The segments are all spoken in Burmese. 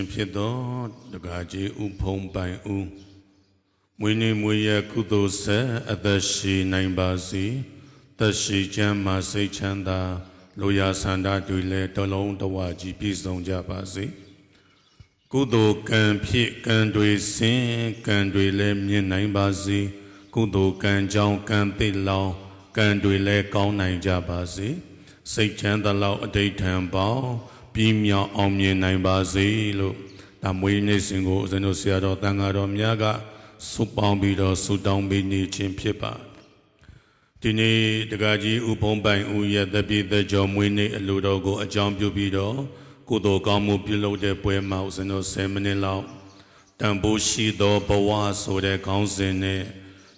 ဒီနေ့မွေးနေ့ရှင်ဖြစ်သောတက္ကကြီးဥဖုံပိုင်ဦးမွေးနေ့မွေးရကုသိုလ်ဆက်အသက်ရှိနိုင်ပါစေသက်ရှိချမ်းမာစိတ်ချမ်းသာလိုရာဆန္ဒတွေလည်းတလုံးတဝကြီးပြည့်စုံကြပါစေကုသိုလ်ကံဖြစ်ကံတွေစင်ကံတွေလည်းမြင်နိုင်ပါစေကုသိုလ်ကံကြောင့်ကံသိလောင်ကံတွေလည်းကောင်းနိုင်ကြပါစေစိတ်ချမ်းသာလောက်အဋိဋ္ဌံပေါင်း ပြီးမြောက်အောင်မြင်နိုင်ပါစေလို့ဒါမွေးနေ့စဉ်ကိုဦးဇင်းတို့ဆရာတော်တန်ဃာတော်များကဆုပေါင်းပြီးတော့ဆုတောင်းပေးနေခြင်းဖြစ်ပါတယ်ဒီနေ့တက္ကကြီးဥပုံပိုင်ဦးရဲ့တပိသက်ကျော်မွေးနေ့အလိုတော်ကိုအကြောင်းပြုပြီးတော့ကုသိုလ်ကောင်းမှုပြုလုပ်တဲ့ပွဲမှာဦးဇင်းတို့10မိနစ်လောက်တန်ဖိုးရှိသောဘဝဆိုတဲ့ခေါင်းစဉ်နဲ့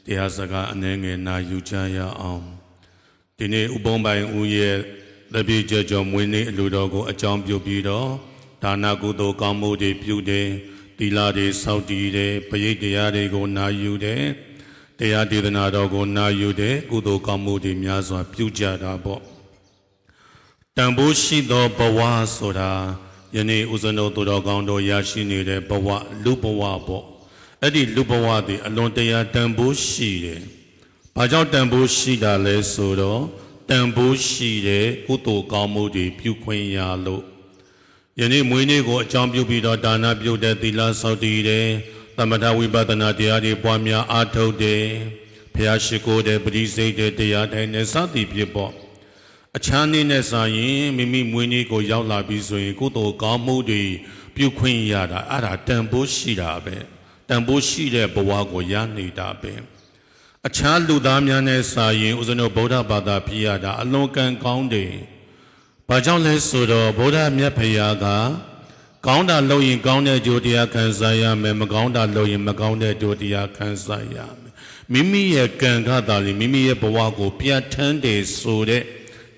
တရားစကားအနည်းငယ်နာယူကြရအောင်ဒီနေ့ဥပုံပိုင်ဦးရဲ့ တပိသက်ကျော်မွေးနေ့အလိုတော်ကိုအကြောင်းပြုပြီးတော့ဒါနကုသိုလ်ကောင်းမှုတွေပြုတယ်တီလာတွေစောင့်တည်တယ်ပရိတ်တရားတွေကိုနာယူတယ်တရားဒေသနာတော်ကိုနာယူတယ်ကုသိုလ်ကောင်းမှုတွေများစွာပြုကြတာပေါ့တန်ဖိုးရှိသောဘဝဆိုတာယနေ့ဦးဇင်းတို့သူတော်ကောင်းတို့ရရှိနေတဲ့ဘဝလူဘဝပေါ့အဲ့ဒီလူဘဝတွေအလွန်တရာတန်ဖိုးရှိတယ်ဘာကြောင့်တန်ဖိုးရှိတာလဲဆိုတော့ တန်ဖိုးရှိတဲ့ကုသိုလ်ကောင်းမှုတွေပြုခွင့်ရလို့ယနေ့မွေးနေ့ကိုအကြောင်းပြုပြီးတော့ဒါနပြုတဲ့သီလစောင့်တည်တယ်သမထဝိပဿနာတရားတွေပွားများအားထုတ်တယ်ဖျားရှိခိုးတဲ့ပရိစိတ်တဲ့တရားတိုင်းနဲ့စသည်ဖြစ်ပေါ့အချမ်းလေးနဲ့စာရင်မိမိမွေးနေ့ကိုရောက်လာပြီဆိုရင်ကုသိုလ်ကောင်းမှုတွေပြုခွင့်ရတာအဲ့ဒါတန်ဖိုးရှိတာပဲတန်ဖိုးရှိတဲ့ဘဝကိုရနေတာပဲ အခြားလူသားများနဲ့စာရင်ဦးဇင်းတို့ဗုဒ္ဓဘာသာဖြစ်ရတာအလွန်ကံကောင်းတယ်။ဘာကြောင့်လဲဆိုတော့ဗုဒ္ဓမြတ်ဖရာကကောင်းတာလုပ်ရင်ကောင်းတဲ့ကြိုတရားခံစားရမယ်မကောင်းတာလုပ်ရင်မကောင်းတဲ့ကြိုတရားခံစားရမယ်။မိမိရဲ့ကံကသာလေမိမိရဲ့ဘဝကိုပြတ်ထန်းတယ်ဆိုတဲ့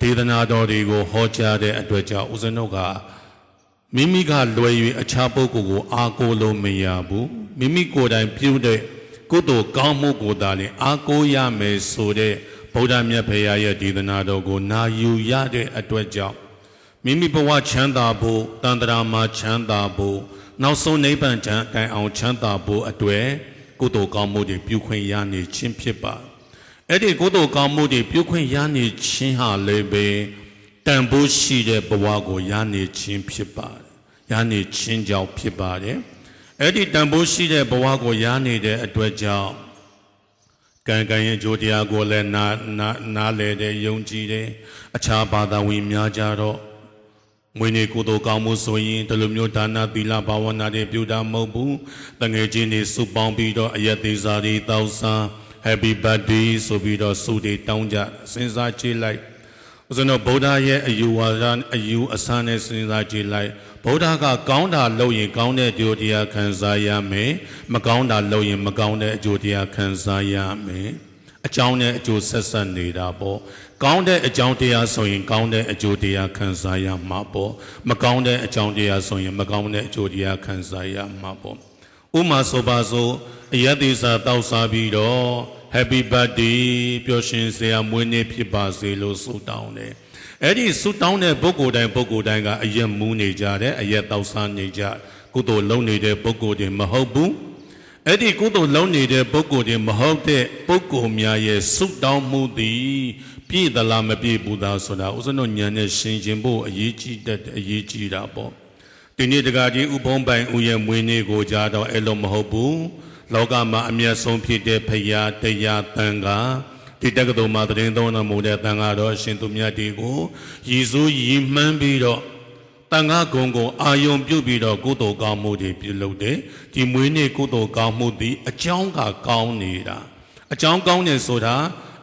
ဒေသနာတော်တွေကိုဟောကြားတဲ့အတွက်ကြောင့်ဦးဇင်းတို့ကမိမိကလွယ်၍အခြားပုဂ္ဂိုလ်ကိုအားကိုးလို့မရဘူး။မိမိကိုယ်တိုင်ပြုတဲ့ ကုသိုလ်ကောင်းမှုကိုသာလျှင်အားကိုးရမယ်ဆိုတဲ့ဗုဒ္ဓမြတ်ဖေရရဲ့ဒေသနာတော်ကိုနာယူရတဲ့အတွက်ကြောင့်မိမိဘဝချမ်းသာဖို့တန်တရာမှာချမ်းသာဖို့နောက်ဆုံးနိဗ္ဗာန်ချမ်းတိုင်အောင်ချမ်းသာဖို့အတွက်ကုသိုလ်ကောင်းမှုတွေပြုခွင့်ရနေခြင်းဖြစ်ပါအဲ့ဒီကုသိုလ်ကောင်းမှုတွေပြုခွင့်ရနေခြင်းဟာလည်းပဲတန်ဖိုးရှိတဲ့ဘဝကိုရနေခြင်းဖြစ်ပါတယ်ရနေခြင်းကြောင့်ဖြစ်ပါတယ် အဲ့ဒီတန်ဖိုးရှိတဲ့ဘဝကိုရနေတဲ့အတွက်ကြောင့်ကံကံရဲ့ကြိုတရားကိုလည်းနာနာနားလေတဲ့ယုံကြည်တယ်အခြားဘာသာဝင်များကြတော့မွေးနေ့ကုသိုလ်ကောင်းမှုဆိုရင်ဒီလိုမျိုးဒါနသီလဘာဝနာတွေပြုတာမဟုတ်ဘူးတငယ်ချင်းတွေစုပေါင်းပြီးတော့အယက်သေးစားတွေတောက်စား Happy birthday ဆိုပြီးတော့စုတွေတောင်းကြစဉ်းစားကြည့်လိုက် ဦးဇင်းတို့ဗုဒ္ဓရဲ့အယူဝါဒအယူအဆနဲ့စဉ်းစားကြည့်လိုက်ဗုဒ္ဓကကောင်းတာလုပ်ရင်ကောင်းတဲ့အကျိုးတရားခံစားရမယ်မကောင်းတာလုပ်ရင်မကောင်းတဲ့အကျိုးတရားခံစားရမယ်အကြောင်းနဲ့အကျိုးဆက်ဆက်နေတာပေါ့ကောင်းတဲ့အကြောင်းတရားဆိုရင်ကောင်းတဲ့အကျိုးတရားခံစားရမှာပေါ့မကောင်းတဲ့အကြောင်းတရားဆိုရင်မကောင်းတဲ့အကျိုးတရားခံစားရမှာပေါ့ဥမာဆိုပါစို့အယက်သေးစာတောက်စားပြီးတော့ Happy birthday ပျော်ရွှင်စရာမွေးနေ့ဖြစ်ပါစေလို့ဆုတောင်းတယ်အဲ့ဒီဆုတောင်းတဲ့ပုဂ္ဂိုလ်တိုင်းပုဂ္ဂိုလ်တိုင်းကအယက်မူးနေကြတယ်အယက်တောက်စားနေကြကုသိုလ်လုံးနေတဲ့ပုဂ္ဂိုလ်တွေမဟုတ်ဘူးအဲ့ဒီကုသိုလ်လုံးနေတဲ့ပုဂ္ဂိုလ်တွေမဟုတ်တဲ့ပုဂ္ဂိုလ်များရဲ့ဆုတောင်းမှုသည်ပြည့်သလားမပြည့်ဘူးသားဆိုတာဥစ္စနဉာဏ်နဲ့ရှင်းခြင်းဖို့အရေးကြီးတဲ့အရေးကြီးတာပေါ့ဒီနေ့တကကြီးဥပုံပိုင်ဥရဲ့မွေးနေ့ကိုကြားတော့အဲ့လိုမဟုတ်ဘူး လောကမှာအမျက်ဆုံးဖြစ်တဲ့ဖရာတရားတန်ခါဒီတက္ကသိုလ်မှာတရင်သုံးတော်မူတဲ့တန်ခါတော်အရှင်သူမြတ်ဒီကိုရည်စူးရည်မှန်းပြီးတော့တန်ခါဂုံကိုအာယုံပြုတ်ပြီးတော့ကုသိုလ်ကောင်းမှုတွေပြုလုပ်တယ်ဒီမွေးနေ့ကုသိုလ်ကောင်းမှုသည်အကြောင်းကကောင်းနေတာအကြောင်းကောင်းတယ်ဆိုတာ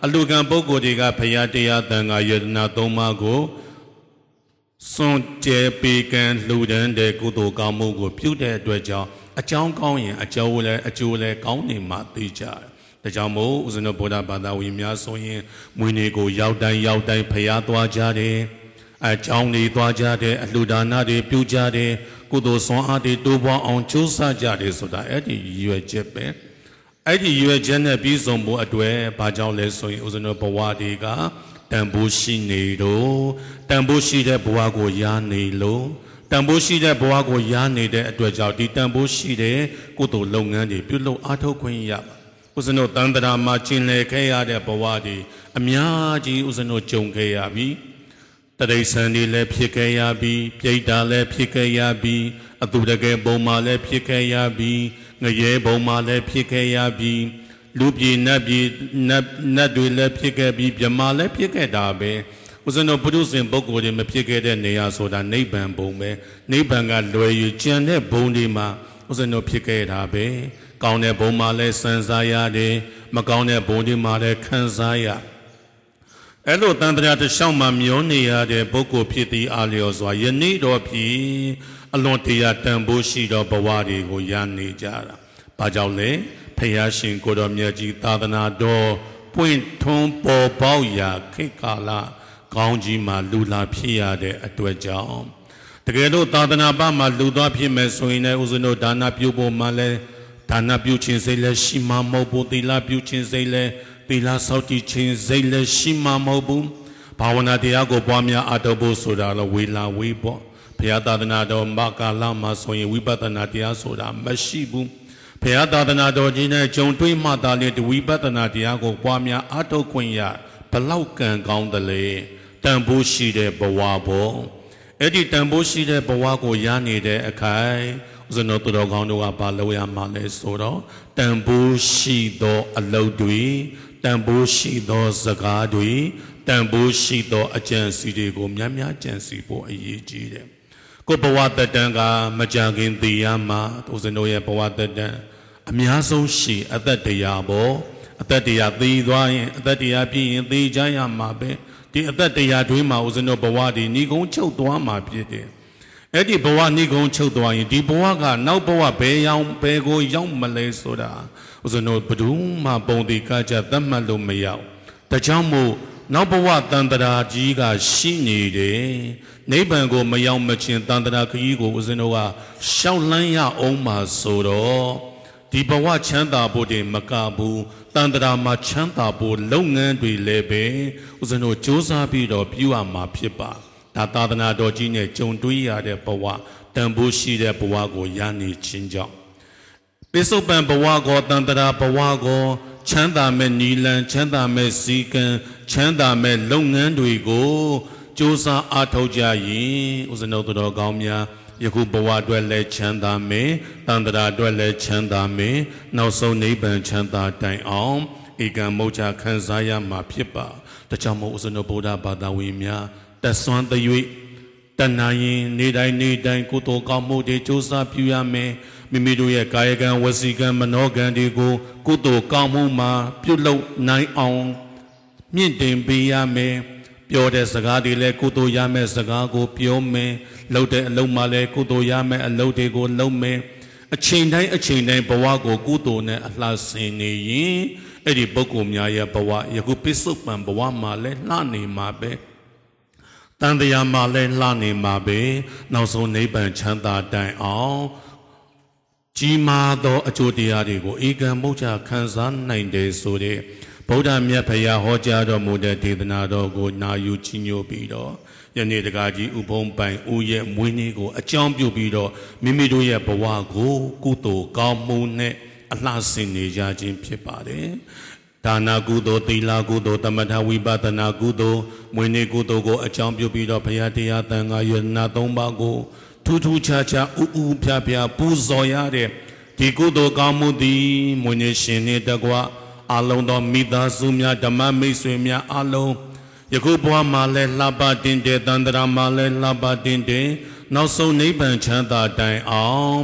အလူကံပုဂ္ဂိုလ်တွေကဖရာတရားတန်ခါယတနာသုံးပါးကိုစွန့်ကြဲပေကံလှူဒန်းတဲ့ကုသိုလ်ကောင်းမှုကိုပြုတဲ့အတွက်ကြောင့် အကြောင်းကောင်းရင်အကျိုးလည်းအကျိုးလည်းကောင်းနေမှသိကြတယ်။ဒါကြောင့်မို့ဦးဇင်းတို့ဗုဒ္ဓဘာသာဝင်များဆိုရင်မွေးနေ့ကိုရောက်တိုင်းရောက်တိုင်းဖျားသွားကြတယ်။အကြောင်းတွေသွားကြတယ်အလှူဒါနတွေပြုကြတယ်ကုသိုလ်ဆွမ်းအားတွေတိုးပွားအောင်ကြိုးစားကြတယ်ဆိုတာအဲ့ဒီရည်ရွယ်ချက်ပဲ။အဲ့ဒီရည်ရွယ်ချက်နဲ့ပြီးဆုံးဖို့အတွက်ဘာကြောင့်လဲဆိုရင်ဦးဇင်းတို့ဘဝတွေကတန်ဖိုးရှိနေတော့တန်ဖိုးရှိတဲ့ဘဝကိုရနေလို့ တန်ဖိုးရှိတဲ့ဘဝကိုရနေတဲ့အတွက်ကြောင့်ဒီတန်ဖိုးရှိတဲ့ကုသိုလ်လုပ်ငန်းတွေပြုလုပ်အားထုတ်ခွင့်ရပါဦးဇင်းတို့တန်တရာမှာကျင်လည်ခဲ့ရတဲ့ဘဝတွေအများကြီးဦးဇင်းတို့ကြုံခဲ့ရပြီတရိษံတွေလည်းဖြစ်ခဲ့ရပြီပြိတ္တာလည်းဖြစ်ခဲ့ရပြီအတူတကယ်ဘုံမှာလည်းဖြစ်ခဲ့ရပြီငရဲဘုံမှာလည်းဖြစ်ခဲ့ရပြီလူပြည်နတ်ပြည်နတ်နတ်တွေလည်းဖြစ်ခဲ့ပြီမြမာလည်းဖြစ်ခဲ့တာပဲ ဦးဇင်းတို့ပုရုဇဉ်ပုဂ္ဂိုလ်တွေမဖြစ်ခဲ့တဲ့နေရာဆိုတာနိဗ္ဗာန်ဘုံပဲနိဗ္ဗာန်ကလွယ်ယူကျန်တဲ့ဘုံတွေမှာဦးဇင်းတို့ဖြစ်ခဲ့တာပဲကောင်းတဲ့ဘုံမှာလည်းစံစားရတယ်မကောင်းတဲ့ဘုံတွေမှာလည်းခံစားရအဲ့လိုတန်တရားတစ်လျှောက်မှာမျောနေရတဲ့ပုဂ္ဂိုလ်ဖြစ်သည်အာလျော်စွာယနေ့တော်ဖြစ်အလွန်တရာတန်ဖိုးရှိသောဘဝတွေကိုရနေကြတာ။ဘာကြောင့်လဲဖယားရှင်ကိုတော်မြတ်ကြီးသာသနာတော်ပွင့်ထွန်းပေါ်ပေါက်ရာခေတ်ကာလ ကောင်းကြီးမှာလူလာဖြစ်ရတဲ့အတွက်ကြောင့်တကယ်လို့သာသနာ့ဘမှာလူသွားဖြစ်မယ်ဆိုရင်လည်းဦးဇင်းတို့ဒါနပြုဖို့မှလည်းဒါနပြုခြင်းစိတ်လည်းရှိမှမဟုတ်ဘူးသီလပြုခြင်းစိတ်လည်းသီလစောင့်တည်ခြင်းစိတ်လည်းရှိမှမဟုတ်ဘူးဘာဝနာတရားကိုပွားများအထောက်ဖို့ဆိုတာလည်းဝေလာဝေးပေါ့ဘုရားသာသနာတော်မကာလမှာဆိုရင်ဝိပဿနာတရားဆိုတာမရှိဘူးဘုရားသာသနာတော်ကြီးနဲ့ဂျုံတွေးမှသာလေဒီဝိပဿနာတရားကိုပွားများအထောက်ခွင့်ရဘလောက်ကံကောင်းတယ်လေ တန်ဖိုးရှိတဲ့ဘဝပေါ့အဲ့ဒီတန်ဖိုးရှိတဲ့ဘဝကိုရနေတဲ့အခိုင်ဦးဇင်းတို့သူတော်ကောင်းတို့ကဘာလုပ်ရမှာလဲဆိုတော့တန်ဖိုးရှိသောအလုပ်တွေတန်ဖိုးရှိသောစကားတွေတန်ဖိုးရှိသောအကြံစီတွေကိုများများကြံစီဖို့အရေးကြီးတယ်ကိုဘဝတတန်ကမကြခင်သိရမှာဦးဇင်းတို့ရဲ့ဘဝတတန်အများဆုံးရှိအသက်တရားပေါ့အသက်တရားသိသွားရင်အသက်တရားပြည့်ရင်သိကြရမှာပဲ ဒီအသက်တရားတွင်းမှာဦးဇင်းတို့ဘဝဒီဏီကုံချုပ်သွားမှာဖြစ်တယ်အဲ့ဒီဘဝဏီကုံချုပ်သွားရင်ဒီဘဝကနောက်ဘဝဘယ်ရောက်ဘယ်ကိုရောက်မလဲဆိုတာဦးဇင်းတို့ဘယ်သူမှပုံတိကကြသတ်မှတ်လို့မရဘူးဒါကြောင့်မို့နောက်ဘဝတန်တရာကြီးကရှိနေတယ်နိဗ္ဗာန်ကိုမရောက်မချင်းတန်တရာခကြီးကိုဦးဇင်းတို့ကရှောက်လန်းရအောင်မှာဆိုတော့ဒီဘဝချမ်းသာဖို့တင်မကဘူး တန်တရာမှာချမ်းသာဖို့လုပ်ငန်းတွေလည်းပဲဦးဇင်းတို့စ조사ပြီးတော့ပြုရမှာဖြစ်ပါဒါသာသနာတော်ကြီးနဲ့ကြုံတွေ့ရတဲ့ဘဝတန်ဖိုးရှိတဲ့ဘဝကိုရနေခြင်းကြောင့်ပိစုပန်ဘဝကိုတန်တရာဘဝကိုချမ်းသာမဲ့နီလန်ချမ်းသာမဲ့စီကံချမ်းသာမဲ့လုပ်ငန်းတွေကိုစ조사အားထုတ်ကြရင်ဦးဇင်းတို့တော်ကောင်းများ ယခုဘဝအတွက်လည်းချမ်းသာမယ်တန်တရာအတွက်လည်းချမ်းသာမယ်နောက်ဆုံးနိဗ္ဗာန်ချမ်းသာတိုင်အောင်ဧကံမုတ်ချခံစားရမှာဖြစ်ပါဒါကြောင့်မို့ဦးဇင်းတို့ဗုဒ္ဓဘာသာဝင်များတဆွမ်းသရွေ့တဏှာရင်နေတိုင်းနေတိုင်းကုသိုလ်ကောင်းမှုတွေစ조사ပြုရမယ်မိမိတို့ရဲ့ကာယကံဝစီကံမနောကံတွေကိုကုသိုလ်ကောင်းမှုမှာပြုလုပ်နိုင်အောင်မြင့်တင်ပေးရမယ် ပြောတဲ့စကားတွေလည်းကုသိုလ်ရမယ်စကားကိုပြောမယ်လုပ်တဲ့အလုပ်မှလည်းကုသိုလ်ရမယ်အလုပ်တွေကိုလုပ်မယ်အချိန်တိုင်းအချိန်တိုင်းဘဝကိုကုသိုလ်နဲ့အလှဆင်နေရင်အဲ့ဒီပုဂ္ဂိုလ်များရဲ့ဘဝယခုပစ္စုပန်ဘဝမှာလည်းလှနေမှာပဲတန်တရားမှာလည်းလှနေမှာပဲနောက်ဆုံးနိဗ္ဗာန်ချမ်းသာတိုင်အောင်ကြီးမားသောအကျိုးတရားတွေကိုဧကံမုတ်ချခံစားနိုင်တယ်ဆိုတဲ့ ဗုဒ္ဓမြတ်ဖရာဟောကြားတော်မူတဲ့ဒေသနာတော်ကိုနာယူချီးညိုပြီးတော့ယနေ့တကားကြီးဥပုံပိုင်ဦးရဲ့မွေးနေ့ကိုအကြောင်းပြုပြီးတော့မိမိတို့ရဲ့ဘဝကိုကုသိုလ်ကောင်းမှုနဲ့အလှဆင်နေကြခြင်းဖြစ်ပါတယ်ဒါနာကုသိုလ်သီလကုသိုလ်တမထဝိပဿနာကုသိုလ်မွေးနေ့ကုသိုလ်ကိုအကြောင်းပြုပြီးတော့ဘုရားတရားတန်ခါယနာသုံးပါးကိုထူးထူးခြားခြားဥဥဖြားဖြားပူဇော်ရတဲ့ဒီကုသိုလ်ကောင်းမှုသည်မွေးနေ့ရှင်နှင့်တကွ အလုံးသောမိသားစုများဓမ္မမိတ်ဆွေများအလုံးယခုဘဝမှာလဲလှပတင်တဲ့တန်တရာမှာလဲလှပတင်တဲ့နောက်ဆုံးနိဗ္ဗာန်ချမ်းသာတိုင်အောင်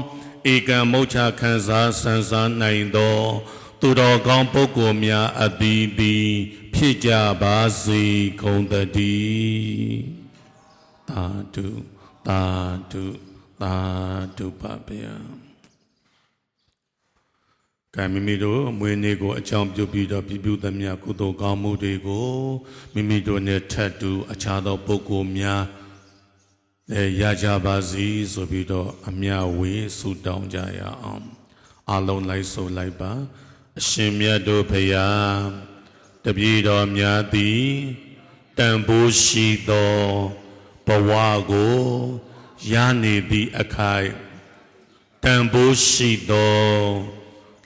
ဧကံမုတ်ချခံစားဆန်းစားနိုင်သော သူတော်ကောင်းပုဂ္ဂိုလ်များအသီးသီးဖြစ်ကြပါစေကုန်သတည်းသာဓုသာဓုသာဓုပါဗျာ ကံမိမိတို့မွေးနေ့ကိုအကြောင်းပြုပြီးတော့ပြပြုသမျှကုသိုလ်ကောင်းမှုတွေကိုမိမိတို့နဲ့ထပ်တူအခြားသောပုဂ္ဂိုလ်များလည်းရကြပါစီဆိုပြီးတော့အမြဝေဆုတောင်းကြရအောင်အလုံးလိုက်ဆိုလိုက်ပါ အရှင်မြတ်တို့ဖရာတပည့်တော်များသည်တန်ဖိုးရှိသောဘဝကိုရနေသည့်အခိုက်တန်ဖိုးရှိသော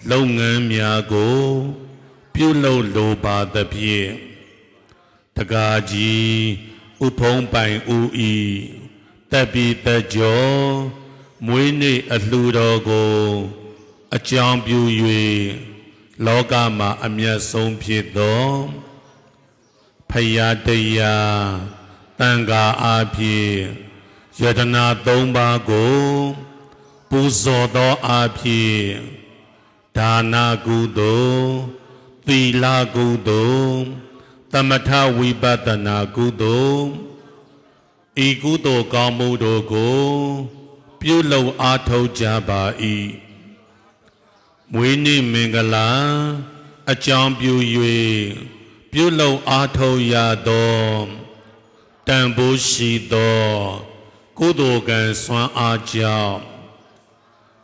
လုပ်ငန်းများကို ပြုလုပ်လိုပါသဖြင့်တကားကြီးဥဖုံးပိုင်ဦးဤတပ်ပြီးတကြောမွေးနေ့အလှူတော်ကို အကြောင်းပြု၍လောကမှာအမျက်ဆုံးဖြစ်သောဖယားတရားတန်ခါအားဖြင့်ယတနာ၃ပါးကို ပူဇော်သောအားဖြင့် ဒါနာကုသိုလ်သီလကုသိုလ်သမထဝိပဿနာကုသိုလ်ဤကုသိုလ်ကောင်းမှုတို့ကို ပြုလုပ်အားထုတ်ကြပါ၏မွေးနေ့မင်္ဂလာ အကြောင်းပြု၍ပြုလုပ်အားထုတ်ရသောတန်ဖိုးရှိသောကုသိုလ်ကံစွမ်းအားကြောင့်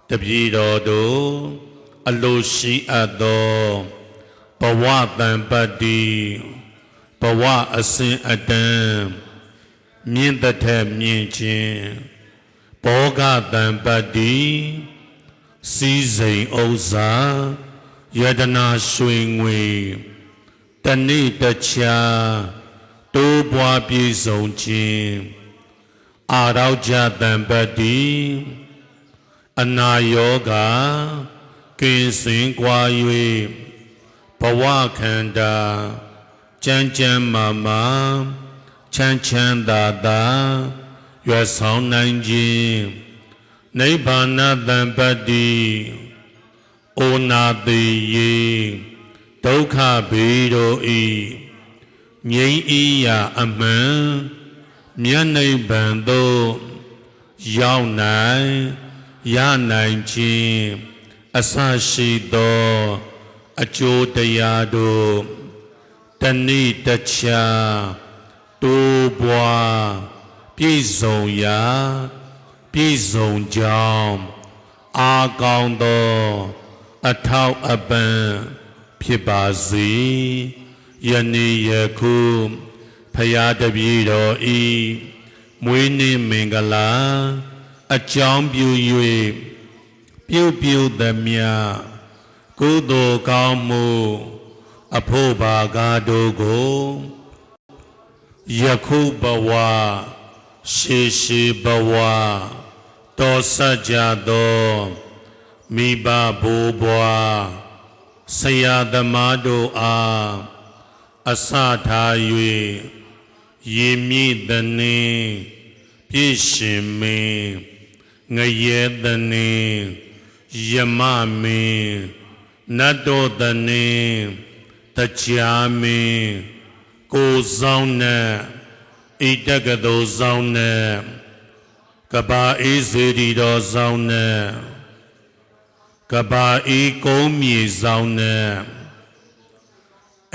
တပည့်တော်တို့ အလိုရှိအပ်သောဘဝတန်ပတ္တိဘဝအစဉ်အတန်းမြင့်တဲ့ထက်မြင့်ခြင်းဘောဂတံပတ္တိစီစိန်ဥစ္စာယတနာရွှေငွေတဏိတချာတိုးပွားပြည့်စုံခြင်းအာရောကြတံပတ္တိအနာယောဂ ကင်းစင်ကွာ၍ဘဝခန္ဓာကြမ်းကြမ်းမာမာချမ်းချမ်းသာသာရွယ်ဆောင်နိုင်ခြင်းနိဗ္ဗာန်တံပတ္တိဩနာတိယေဒုက္ခဘေတို့ဤငြိမ်းဤရာအမှန်မြတ်နိဗ္ဗာန်သို့ရောက်နိုင်ရနိုင်ခြင်း အစရှိသောအကျိုးတရားတို့တဏိတချာတိုးပွားပြည့်စုံရာပြည့်စုံကြောင်းအာကောင်းသောအထောက်အပံ့ဖြစ်ပါစေယနေ့ယခုဖရာတပည့်တော်ဤမွေးနေ့မင်္ဂလာ အကြောင်းပြု၍ ပြုပြုသမျှကုသိုလ်ကောင်းမှု အဖို့ဘာကားတို့ကိုယခုဘဝရှေရှေဘဝတော်ဆက်ကြသောမိဘဘိုးဘွားဆရာသမားတို့အားအစထား၍ရေမြင့်တနှင်းပြည့်ရှင်မင်းငရဲတနှင်း ယမမင်းနတ်တော်တနှင်းတရားမင်းကိုဆောင်နဲ့ဣတကသောဆောင်နဲ့ကဘာအေးစေတီတော်ဆောင်နဲ့ကဘာအေးကုန်းမြေဆောင်နဲ့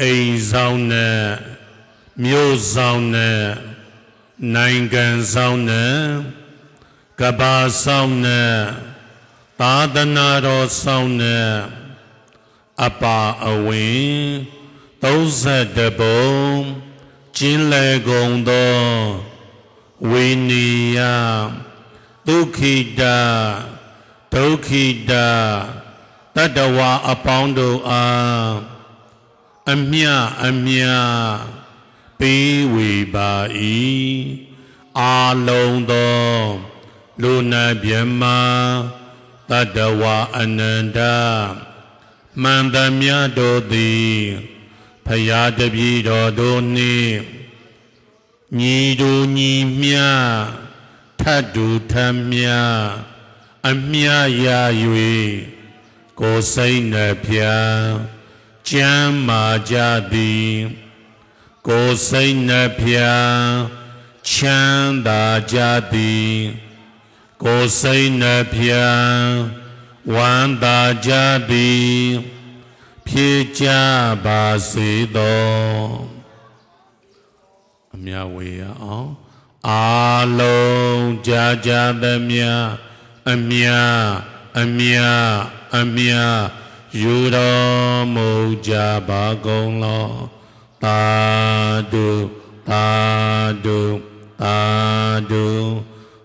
အိမ်ဆောင်နဲ့မြို့ဆောင်နဲ့နိုင်ငံဆောင်နဲ့ကဘာဆောင်နဲ့ သာသနာတော်ဆောင်နဲ့အပါအဝင်32ပုံကျင်းလေကုန်သောဝိနီယဒုက္ခိတဒုက္ခိတတတဝါအပေါင်းတို့အားအမြအမြပေးဝေပါ၏အာလုံးသောလူနာမြမ တတဝါအနန္တမှန်သမျှတို့သည်ဖရာတပည့်တော်တို့နှင့်ညီတို့ညီမြထတ်တူထမြအမြရ၍ကိုယ်စိတ်နှဖျားကျမ်းမာကြသည်ကိုယ်စိတ်နှဖျားချမ်းသာကြသည် ကိုယ်စိတ်နှဖျားဝမ်းသာကြသည်ဖြည့်ကြပါစေသောအမြဝေရအောင်အာလုံးကြာကြာသမျှအမြအမြအမြယူတော်မူကြပါကုန်လောသာဓုသာဓုသာဓု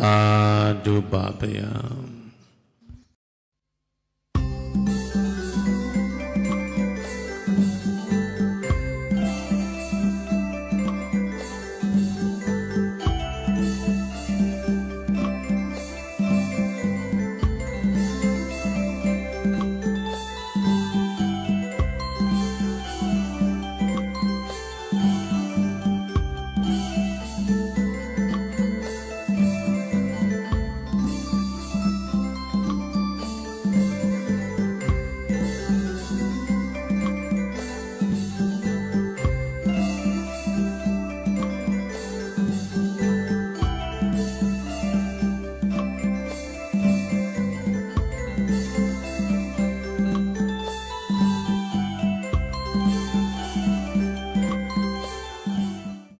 သာဓုပါဗျာ